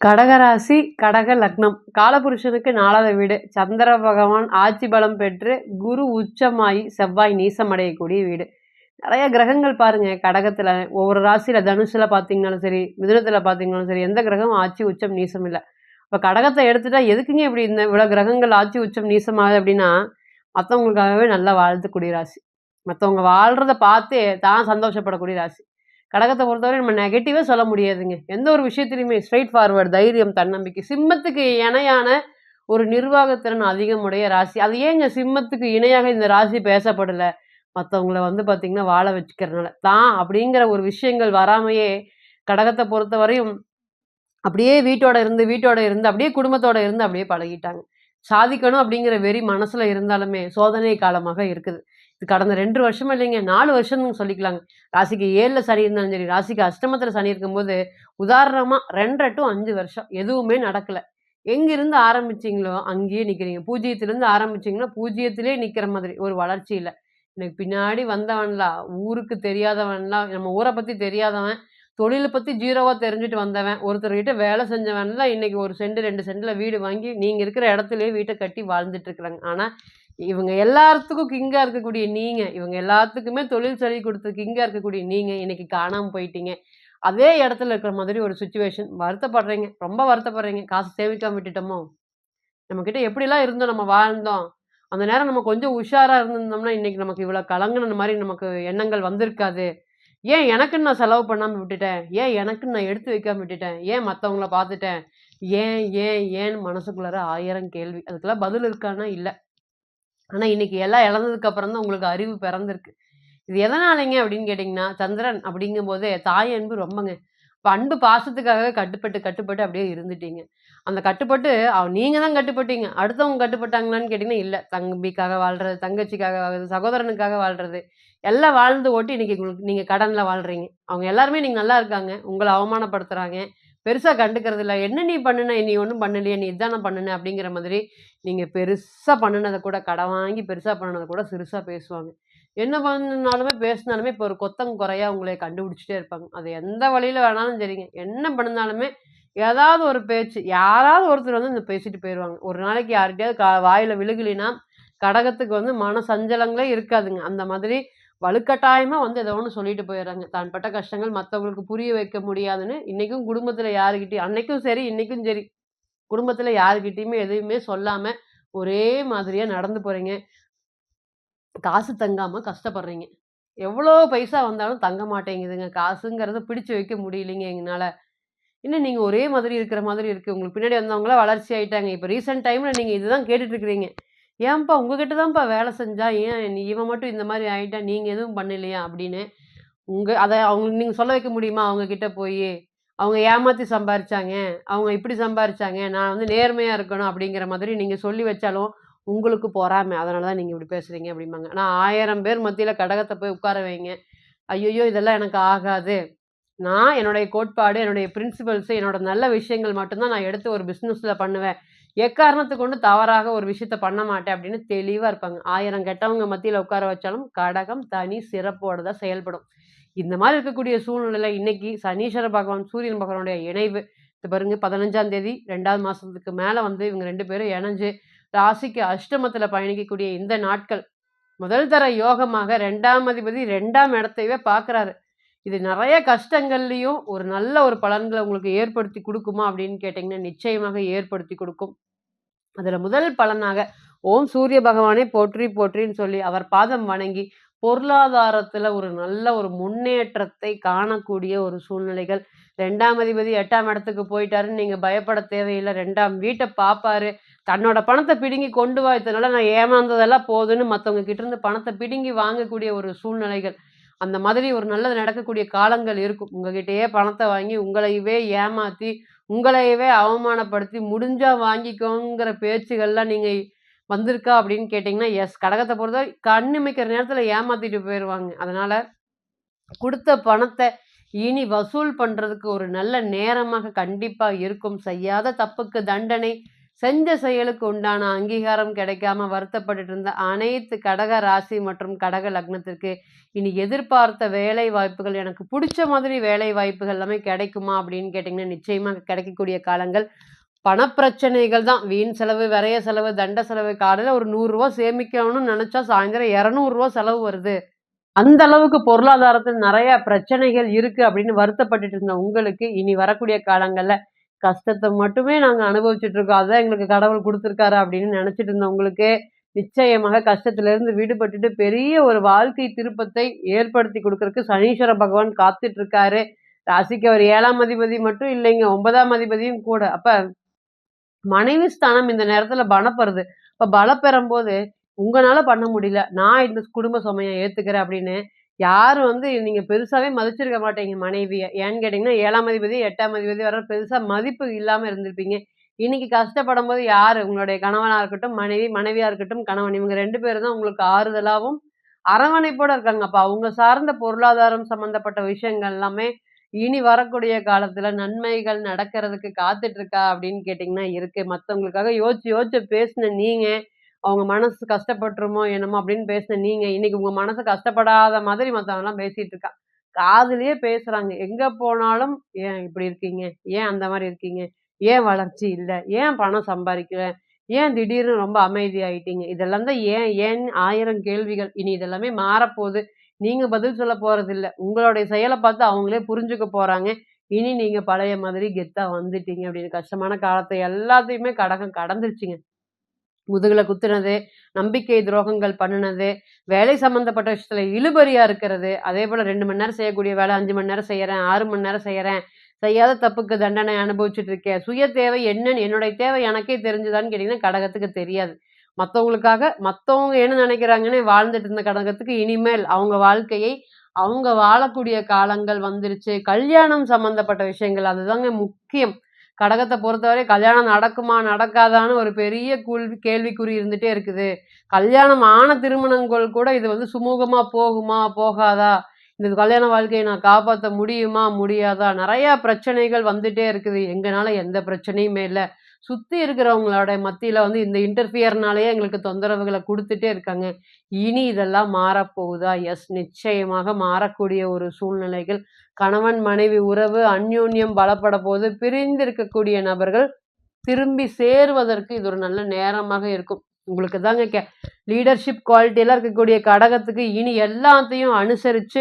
கடகராசி கடக லக்னம். காலபுருஷனுக்கு நாலாவது வீடு. சந்திர பகவான் ஆட்சி பலம் பெற்று குரு உச்சமாயி செவ்வாய் நீசமடையக்கூடிய வீடு. நிறைய கிரகங்கள் பாருங்க. கடகத்துல ஒவ்வொரு ராசியில தனுசுல பாத்தீங்கன்னாலும் சரி மிதுனத்துல பாத்தீங்கன்னாலும் சரி எந்த கிரகம் ஆட்சி உச்சம் நீசம் இல்லை. இப்ப கடகத்தை எடுத்துட்டா எதுக்குங்க இப்படி இந்த இவ்வளவு கிரகங்கள் ஆட்சி உச்சம் நீசமாகுது அப்படின்னா மற்றவங்களுக்காகவே நல்லா வாழ்த்துக்கூடிய ராசி. மற்றவங்க வாழ்கிறத பார்த்து தான் சந்தோஷப்படக்கூடிய ராசி. கடகத்தை பொறுத்தவரை நம்ம நெகட்டிவாக சொல்ல முடியாதுங்க. எந்த ஒரு விஷயத்திலையுமே ஸ்ட்ரைட் ஃபார்வர்டு தைரியம் தன்னம்பிக்கை சிம்மத்துக்கு இணையான ஒரு நிர்வாகத்திறன் அதிகமுடைய ராசி. அது ஏங்க சிம்மத்துக்கு இணையாக இந்த ராசி பேசப்படலை? மற்றவங்கள வந்து பார்த்திங்கன்னா வாழ வச்சுக்கிறதுனால. தான் அப்படிங்கிற ஒரு விஷயங்கள் வராமையே கடகத்தை பொறுத்தவரையும் அப்படியே வீட்டோட இருந்து வீட்டோட இருந்து அப்படியே குடும்பத்தோட இருந்து அப்படியே பழகிட்டாங்க. சாதிக்கணும் அப்படிங்கிற வெறி மனசுல இருந்தாலுமே சோதனை காலமாக இருக்குது. இது கடந்த ரெண்டு வருஷம் இல்லைங்க நாலு வருஷம் சொல்லிக்கலாங்க. ராசிக்கு ஏழில் சனி இருந்தாலும் சரி ராசிக்கு அஷ்டமத்தில் சனி இருக்கும்போது உதாரணமாக ரெண்டரை டு அஞ்சு வருஷம் எதுவுமே நடக்கலை. எங்கிருந்து ஆரம்பிச்சிங்களோ அங்கேயே நிற்கிறீங்க பூஜ்ஜியத்துலேருந்து ஆரம்பிச்சிங்கன்னா பூஜ்ஜியத்திலே நிற்கிற மாதிரி ஒரு வளர்ச்சி இல்லை. எனக்கு பின்னாடி வந்தவன்லாம் ஊருக்கு தெரியாதவன்லாம் நம்ம ஊரை பற்றி தெரியாதவன் தொழிலை பற்றி ஜீரோவாக தெரிஞ்சுட்டு வந்தவன் ஒருத்தர்கிட்ட வேலை செஞ்சவன்லாம் இன்னைக்கு ஒரு சென்ட் ரெண்டு சென்டில் வீடு வாங்கி நீங்கள் இருக்கிற இடத்துலையே வீட்டை கட்டி வாழ்ந்துட்டு இருக்கிறாங்க ஆனால் இவங்க எல்லாத்துக்கும் கிங்காக இருக்கக்கூடிய நீங்கள் இவங்க எல்லாத்துக்குமே தொழில் சொல்லி கொடுத்து கிங்காக இருக்கக்கூடிய நீங்கள் இன்றைக்கி காணாமல் போயிட்டீங்க. அதே இடத்துல இருக்கிற மாதிரி ஒரு சுச்சுவேஷன் வருத்தப்படுறீங்க ரொம்ப வருத்தப்படுறீங்க. காசு சேமிக்காம விட்டுட்டோமோ? நம்மக்கிட்ட எப்படிலாம் இருந்தோம் நம்ம வாழ்ந்தோம்? அந்த நேரம் நம்ம கொஞ்சம் உஷாராக இருந்திருந்தோம்னா இன்னைக்கு நமக்கு இவ்வளோ கலங்குன மாதிரி நமக்கு எண்ணங்கள் வந்திருக்காது. ஏன் எனக்குன்னு நான் செலவு பண்ணாமல் விட்டுட்டேன்? ஏன் எனக்குன்னு நான் எடுத்து வைக்காமல் விட்டுட்டேன்? ஏன் மற்றவங்கள பார்த்துட்டேன் ஏன் ஏன் ஏன் மனசுக்குள்ளார ஆயிரம் கேள்வி. அதுக்கெல்லாம் பதில் இருக்கான்னா இல்லை. ஆனால் இன்னைக்கு எல்லாம் இழந்ததுக்கு அப்புறம் தான் உங்களுக்கு அறிவு பிறந்திருக்கு. இது எதனாலங்க அப்படின்னு கேட்டிங்கன்னா சந்திரன் அப்படிங்கும்போதே தாய் அன்பு ரொம்பங்க. இப்போ அன்பு பாசத்துக்காக கட்டுப்பட்டு கட்டுப்பட்டு அப்படியே இருந்துட்டீங்க. அந்த கட்டுப்பட்டு அவ நீங்கள் தான் கட்டுப்பட்டீங்க. அடுத்தவங்க கட்டுப்பட்டாங்களான்னு கேட்டிங்கன்னா இல்லை. தம்பிக்காக வாழ்றது தங்கச்சிக்காக வாழ்றது சகோதரனுக்காக வாழ்றது எல்லாம் வாழ்ந்து ஓட்டி இன்னைக்கு உங்களுக்கு நீங்கள் கடனில் வாழ்றீங்க. அவங்க எல்லாருமே நீங்கள் நல்லா இருக்காங்க. உங்களை அவமானப்படுத்துகிறாங்க பெருசாக கண்டுக்கிறது இல்லை. என்ன நீ பண்ணுன? நீ ஒன்றும் பண்ணலையே. நீ இதான பண்ணுன? அப்படிங்கிற மாதிரி நீங்கள் பெருசாக பண்ணினதை கூட கடன் வாங்கி பெருசாக பண்ணினதை கூட சிறுசாக பேசுவாங்க. என்ன பண்ணாலுமே பேசினாலுமே இப்போ ஒரு கொத்தங்க குறையா உங்களை கண்டுபிடிச்சிட்டே இருப்பாங்க. அது எந்த வழியில் வேணாலும் சரிங்க. என்ன பண்ணினாலுமே ஏதாவது ஒரு பேச்சு யாராவது ஒருத்தர் வந்து இந்த பேசிட்டு போயிடுவாங்க ஒரு நாளைக்கு யார்கிட்டயாவது கா வாயில் விழுகலினா கடகத்துக்கு வந்து மன சஞ்சலங்களே இருக்காதுங்க. அந்த மாதிரி வலுக்கட்டாயமாக வந்து ஏதோ ஒன்று சொல்லிட்டு போயிடுறாங்க. தான் பட்ட கஷ்டங்கள் மற்றவங்களுக்கு புரிய வைக்க முடியாதுன்னு இன்றைக்கும் குடும்பத்தில் யாருக்கிட்டையும் அன்னைக்கும் சரி இன்றைக்கும் சரி குடும்பத்தில் யாருக்கிட்டையுமே எதுவுமே சொல்லாமல் ஒரே மாதிரியாக நடந்து போகிறீங்க காசு தங்காமல் கஷ்டப்படுறீங்க. எவ்வளோ பைசா வந்தாலும் தங்க மாட்டேங்குதுங்க. காசுங்கிறத பிடிச்சு வைக்க முடியலைங்க எங்களால். இன்னும் நீங்கள் ஒரே மாதிரி இருக்கிற மாதிரி இருக்குது உங்களுக்கு பின்னாடி வந்தவங்களாம் வளர்ச்சி ஆகிட்டாங்க இப்போ ரீசெண்ட் டைமில் நீங்கள் இதுதான் கேட்டுட்ருக்கிறீங்க ஏன்பா உங்ககிட்ட தான்ப்பா வேலை செஞ்சா? ஏன் நீ இவன் மட்டும் இந்த மாதிரி ஆகிட்டா நீங்கள் எதுவும் பண்ணலையா? அப்படின்னு உங்கள் அதை அவங்க நீங்கள் சொல்ல வைக்க முடியுமா? அவங்கக்கிட்ட போய் அவங்க ஏமாற்றி சம்பாரிச்சாங்க. அவங்க இப்படி சம்பாரிச்சாங்க. நான் வந்து நேர்மையாக இருக்கணும் அப்படிங்கிற மாதிரி நீங்கள் சொல்லி வச்சாலும் உங்களுக்கு பொறாமை. அதனால தான் நீங்கள் இப்படி பேசுகிறீங்க அப்படிம்பாங்க. ஆனால் ஆயிரம் பேர் மத்தியில் கடகத்தை போய் உட்கார வைங்க. ஐயோ இதெல்லாம் எனக்கு ஆகாது. நான் என்னுடைய கோட்பாடு என்னுடைய பிரின்சிபல்ஸு என்னோட நல்ல விஷயங்கள் மட்டும்தான் நான் எடுத்து ஒரு பிஸ்னஸில் பண்ணுவேன். எக்காரணத்தை கொண்டு தவறாக ஒரு விஷயத்த பண்ண மாட்டேன் அப்படின்னு தெளிவாக இருப்பாங்க. ஆயிரம் கெட்டவங்க மத்தியில் உட்கார வச்சாலும் கடகம் தனி சிறப்போடு தான் செயல்படும். இந்த மாதிரி இருக்கக்கூடிய சூழ்நிலையில் இன்னைக்கு சனீஸ்வர பகவான் சூரியன் பகவானுடைய இணைவு. இது பாருங்க பதினஞ்சாம் தேதி ரெண்டாவது மாதத்துக்கு மேலே வந்து இவங்க ரெண்டு பேரும் இணைஞ்சு ராசிக்கு அஷ்டமத்தில் பயணிக்கக்கூடிய இந்த நாட்கள் முதல் தர யோகமாக ரெண்டாம் அதிபதி ரெண்டாம் இடத்தையவே பார்க்குறாரு. இது நிறைய கஷ்டங்கள்லையும் ஒரு நல்ல ஒரு பலன்களை உங்களுக்கு ஏற்படுத்தி கொடுக்குமா அப்படின்னு கேட்டிங்கன்னா நிச்சயமாக ஏற்படுத்தி கொடுக்கும். அதில் முதல் பலனாக ஓம் சூரிய பகவானே போற்றி போற்றின்னு சொல்லி அவர் பாதம் வணங்கி பொருளாதாரத்தில் ஒரு நல்ல ஒரு முன்னேற்றத்தை காணக்கூடிய ஒரு சூழ்நிலைகள். ரெண்டாம் அதிபதி எட்டாம் இடத்துக்கு போயிட்டாருன்னு நீங்கள் பயப்பட தேவையில்லை. ரெண்டாம் வீட்டை பார்ப்பாரு தன்னோட பணத்தை பிடுங்கி கொண்டு வா. இதனால நான் ஏமாந்ததெல்லாம் போதுன்னு மற்றவங்க கிட்டேருந்து பணத்தை பிடுங்கி வாங்கக்கூடிய ஒரு சூழ்நிலைகள். அந்த மாதிரி ஒரு நல்லது நடக்கக்கூடிய காலங்கள் இருக்கும். உங்ககிட்டயே பணத்தை வாங்கி உங்களையவே ஏமாற்றி உங்களையவே அவமானப்படுத்தி முடிஞ்சா வாங்கிக்கோங்கிற பேச்சுகள்லாம் நீங்கள் வந்திருக்கா அப்படின்னு கேட்டிங்கன்னா எஸ் கடகத்தை பொறுத்த கண்ணுமைக்கிற நேரத்தில் ஏமாற்றிட்டு போயிடுவாங்க அதனால் கொடுத்த பணத்தை இனி வசூல் பண்ணுறதுக்கு ஒரு நல்ல நேரமாக கண்டிப்பாக இருக்கும். செய்யாத தப்புக்கு தண்டனை செஞ்ச செயலுக்கு உண்டான அங்கீகாரம் கிடைக்காம வருத்தப்பட்டு இருந்த அனைத்து கடக ராசி மற்றும் கடக லக்னத்திற்கு இனி எதிர்பார்த்த வேலை வாய்ப்புகள் எனக்கு பிடிச்ச மாதிரி வேலை வாய்ப்புகள் எல்லாமே கிடைக்குமா அப்படின்னு கேட்டிங்கன்னா நிச்சயமாக கிடைக்கக்கூடிய காலங்கள். பணப்பிரச்சனைகள் தான். வீண் செலவு விரைய செலவு தண்ட செலவு காலையில் ஒரு நூறுரூவா சேமிக்கணும்னு நினச்சா சாயந்தரம் இரநூறுவா செலவு வருது. அந்த அளவுக்கு பொருளாதாரத்தில் நிறைய பிரச்சனைகள் இருக்குது அப்படின்னு வருத்தப்பட்டுட்டு இருந்த உங்களுக்கு இனி வரக்கூடிய காலங்களில் கஷ்டத்தை மட்டுமே நாங்கள் அனுபவிச்சுட்டு இருக்கோம் அதான் எங்களுக்கு கடவுள் கொடுத்துருக்காரு அப்படின்னு நினச்சிட்டு இருந்தவங்களுக்கு நிச்சயமாக கஷ்டத்திலிருந்து விடுபட்டுட்டு பெரிய ஒரு வாழ்க்கை திருப்பத்தை ஏற்படுத்தி கொடுக்கறதுக்கு சனீஸ்வர பகவான் காத்துட்டு இருக்காரு ராசிக்கு அவர் ஏழாம் அதிபதி மட்டும் இல்லைங்க ஒன்பதாம் அதிபதியும் கூட. அப்ப மனைவி ஸ்தானம் இந்த நேரத்துல பலப்படுறது இப்ப பலம் போது உங்களால பண்ண முடியல. நான் இந்த குடும்ப சுமையை ஏத்துக்கிறேன் அப்படின்னு யாரும் வந்து நீங்கள் பெருசாகவே மதிச்சிருக்க மாட்டீங்க மனைவியை. ஏன்னு கேட்டிங்கன்னா ஏழாம் அதிபதி எட்டாம் அதிபதி வர பெருசாக மதிப்பு இல்லாமல் இருந்திருப்பீங்க. இன்னைக்கு கஷ்டப்படும் போது யார்? உங்களுடைய கணவனாக இருக்கட்டும் மனைவி மனைவியாக இருக்கட்டும் கணவன். இவங்க ரெண்டு பேரும் தான் உங்களுக்கு ஆறுதலாகவும் அரவணைப்போடு இருக்காங்க அப்ப அவங்க சார்ந்த பொருளாதாரம் சம்மந்தப்பட்ட விஷயங்கள் எல்லாமே இனி வரக்கூடிய காலத்தில் நன்மைகள் நடக்கிறதுக்கு காத்துட்டு இருக்கா அப்படின்னு கேட்டிங்கன்னா இருக்குது மற்றவங்களுக்காக யோசிச்சு யோசிச்சு பேசின நீங்கள் அவங்க மனசு கஷ்டப்பட்டுருமோ என்னமோ அப்படின்னு பேசின நீங்க இன்னைக்கு உங்க மனசு கஷ்டப்படாத மாதிரி மத்தவங்கலாம் பேசிட்டு இருக்கா. காதுலயே பேசுறாங்க. எங்க போனாலும் ஏன் இப்படி இருக்கீங்க? ஏன் அந்த மாதிரி இருக்கீங்க? ஏன் வளர்ச்சி இல்லை? ஏன் பணம் சம்பாதிக்கல? ஏன் திடீர்னு ரொம்ப அமைதியாயிட்டீங்க இதெல்லாம் தான் ஏன் ஏன் ஆயிரம் கேள்விகள். இனி இதெல்லாமே மாறப்போகுது. நீங்க பதில் சொல்ல போறது இல்லை. உங்களுடைய செயலை பார்த்து அவங்களே புரிஞ்சுக்க போறாங்க. இனி நீங்க பழைய மாதிரி கெத்தா வந்துட்டீங்க அப்படின்னு. கஷ்டமான காலத்தை எல்லாத்தையுமே கடகம் கடந்துருச்சுங்க. முதுகில் குத்துனது நம்பிக்கை துரோகங்கள் பண்ணுனது வேலை சம்மந்தப்பட்ட விஷயத்தில் இழுபறியா இருக்கிறது. அதே போல் ரெண்டு மணி நேரம் செய்யக்கூடிய வேலை அஞ்சு மணி நேரம் செய்கிறேன் ஆறு மணி நேரம் செய்கிறேன் செய்யாத தப்புக்கு தண்டனை அனுபவிச்சுட்டு இருக்கேன் சுய தேவை என்னன்னு என்னுடைய தேவை எனக்கே தெரிஞ்சுதான்னு கேட்டிங்கன்னா கடகத்துக்கு தெரியாது. மற்றவங்களுக்காக மற்றவங்க என்ன நினைக்கிறாங்கன்னு வாழ்ந்துட்டு இருந்த கடகத்துக்கு இனிமேல் அவங்க வாழ்க்கையை அவங்க வாழக்கூடிய காலங்கள் வந்துருச்சு. கல்யாணம் சம்மந்தப்பட்ட விஷயங்கள் அதுதாங்க முக்கியம். கடகத்தை பொறுத்தவரை கல்யாணம் நடக்குமா நடக்காதான்னு ஒரு பெரிய கேள்வி கேள்விக்குறி இருந்துகிட்டே இருக்குது. கல்யாணம் ஆன திருமணங்கள் கூட இது வந்து சுமூகமாக போகுமா போகாதா? இந்த கல்யாண வாழ்க்கையை நான் காப்பாற்ற முடியுமா முடியாதா? நிறையா பிரச்சனைகள் வந்துட்டே இருக்குது. எங்கனால எந்த பிரச்சனையுமே இல்லை. சுற்றி இருக்கிறவங்களோட மத்தியில் வந்து இந்த இன்டர்ஃபியர்னாலேயே எங்களுக்கு தொந்தரவுகளை கொடுத்துட்டே இருக்காங்க. இனி இதெல்லாம் மாறப்போகுதா? எஸ் நிச்சயமாக மாறக்கூடிய ஒரு சூழ்நிலைகள் கணவன் மனைவி உறவு அந்யோன்யம் பலப்பட போது பிரிந்து இருக்கக்கூடிய நபர்கள் திரும்பி சேருவதற்கு இது ஒரு நல்ல நேரமாக இருக்கும். உங்களுக்கு தாங்க கே லீடர்ஷிப் குவாலிட்டியெல்லாம் இருக்கக்கூடிய கடகத்துக்கு இனி எல்லாத்தையும் அனுசரித்து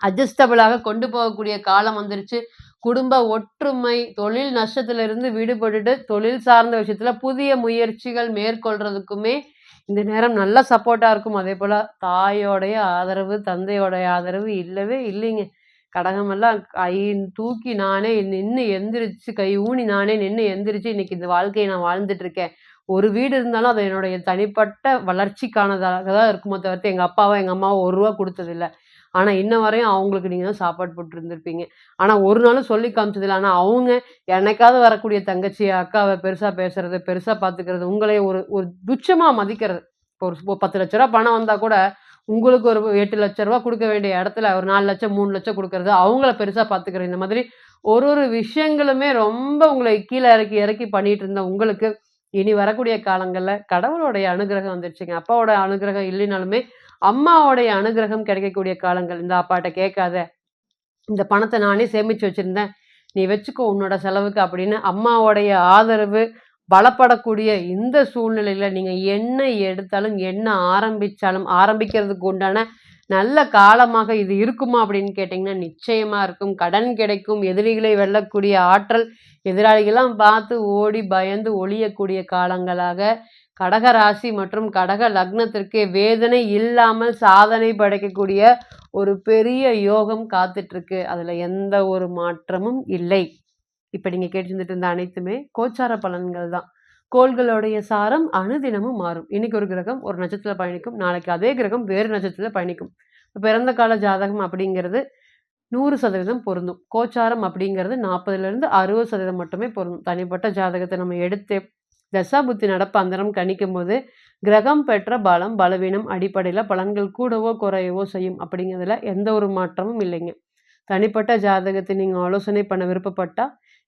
அட்ஜஸ்டபிளாக கொண்டு போகக்கூடிய காலம் வந்துருச்சு. குடும்ப ஒற்றுமை தொழில் நஷ்டத்திலிருந்து விடுபட்டுட்டு தொழில் சார்ந்த விஷயத்தில் புதிய முயற்சிகள் மேற்கொள்றதுக்குமே இந்த நேரம் நல்ல சப்போர்ட்டாக இருக்கும். அதே போல் தாயோடைய ஆதரவு தந்தையோடைய ஆதரவு இல்லவே இல்லைங்க. கடகமெல்லாம் கை தூக்கி நானே நின்று எந்திரிச்சு கை ஊனி நானே நின்று எந்திரிச்சு இன்னைக்கு இந்த வாழ்க்கையை நான் வாழ்ந்துட்டு இருக்கேன். ஒரு வீடு இருந்தாலும் அது என்னுடைய தனிப்பட்ட வளர்ச்சிக்கானதாக தான் இருக்குமோ தவிர்த்து எங்கள் அப்பாவோ எங்கள் அம்மாவோ ஒரு ரூபா கொடுத்ததில்ல. ஆனால் இன்ன வரையும் அவங்களுக்கு நீங்கள் தான் சாப்பாடு போட்டு இருந்திருப்பீங்க ஆனால் ஒரு நாளும் சொல்லி காமிச்சதில்ல. ஆனால் அவங்க என்னைக்காவது வரக்கூடிய தங்கச்சி அக்காவை பெருசாக பேசுறது பெருசாக பார்த்துக்கிறது உங்களை ஒரு ஒரு துச்சமாக மதிக்கிறது. ஒரு பத்து லட்ச ரூபா பணம் வந்தால் கூட உங்களுக்கு ஒரு எட்டு லட்ச ரூபா கொடுக்க வேண்டிய இடத்துல ஒரு நாலு லட்சம் மூணு லட்சம் கொடுக்கறது அவங்கள பெருசாக பார்த்துக்கிறது இந்த மாதிரி ஒரு ஒரு விஷயங்களுமே ரொம்ப உங்களை கீழே இறக்கி இறக்கி பண்ணிட்டு இருந்த உங்களுக்கு இனி வரக்கூடிய காலங்களில் கடவுளுடைய அனுகிரகம் வந்துருச்சுங்க. அப்பாவோட அனுகிரகம் இல்லைனாலுமே அம்மாவோடைய அனுகிரகம் கிடைக்கக்கூடிய காலங்கள். இந்த அப்பாட்ட கேட்காத இந்த பணத்தை நானே சேமித்து வச்சுருந்தேன் நீ வச்சுக்கோ உன்னோட செலவுக்கு அப்படின்னு அம்மாவோடைய ஆதரவு பலப்படக்கூடிய இந்த சூழ்நிலையில் நீங்கள் என்ன எடுத்தாலும் என்ன ஆரம்பித்தாலும் ஆரம்பிக்கிறதுக்கு உண்டான நல்ல காலமாக இது இருக்குமா அப்படின்னு கேட்டிங்கன்னா நிச்சயமாக இருக்கும். கடன் கிடைக்கும் எதிரிகளை வெல்லக்கூடிய ஆற்றல் எதிராளிகள்லாம் பார்த்து ஓடி பயந்து ஒழியக்கூடிய காலங்களாக கடக ராசி மற்றும் கடக லக்னத்திற்கு வேதனை இல்லாமல் சாதனை படைக்கக்கூடிய ஒரு பெரிய யோகம் காத்துட்ருக்கு அதில் எந்த ஒரு மாற்றமும் இல்லை. இப்போ நீங்கள் கேட்டுருந்துட்டு இருந்த அனைத்துமே கோச்சார பலன்கள் தான். கோள்களுடைய சாரம் அனுதினமும் மாறும். இன்னைக்கு ஒரு கிரகம் ஒரு நட்சத்திரத்தில் பயணிக்கும் நாளைக்கு அதே கிரகம் வேறு நட்சத்திரத்தில் பயணிக்கும். பிறந்த கால ஜாதகம் அப்படிங்கிறது நூறு சதவீதம் பொருந்தும். கோச்சாரம் அப்படிங்கிறது நாற்பதுலேருந்து அறுபது சதவீதம் மட்டுமே பொருந்தும். தனிப்பட்ட ஜாதகத்தை நம்ம எடுத்து தசா புத்தி நடப்பு அந்தரம் கணிக்கும் போது கிரகம் பெற்ற பலம் பலவீனம் அடிப்படையில் பலன்கள் கூடவோ குறையவோ செய்யும் அப்படிங்கிறதுல எந்த ஒரு மாற்றமும் இல்லைங்க. தனிப்பட்ட ஜாதகத்தை நீங்கள் ஆலோசனை பண்ண விருப்பப்பட்டால்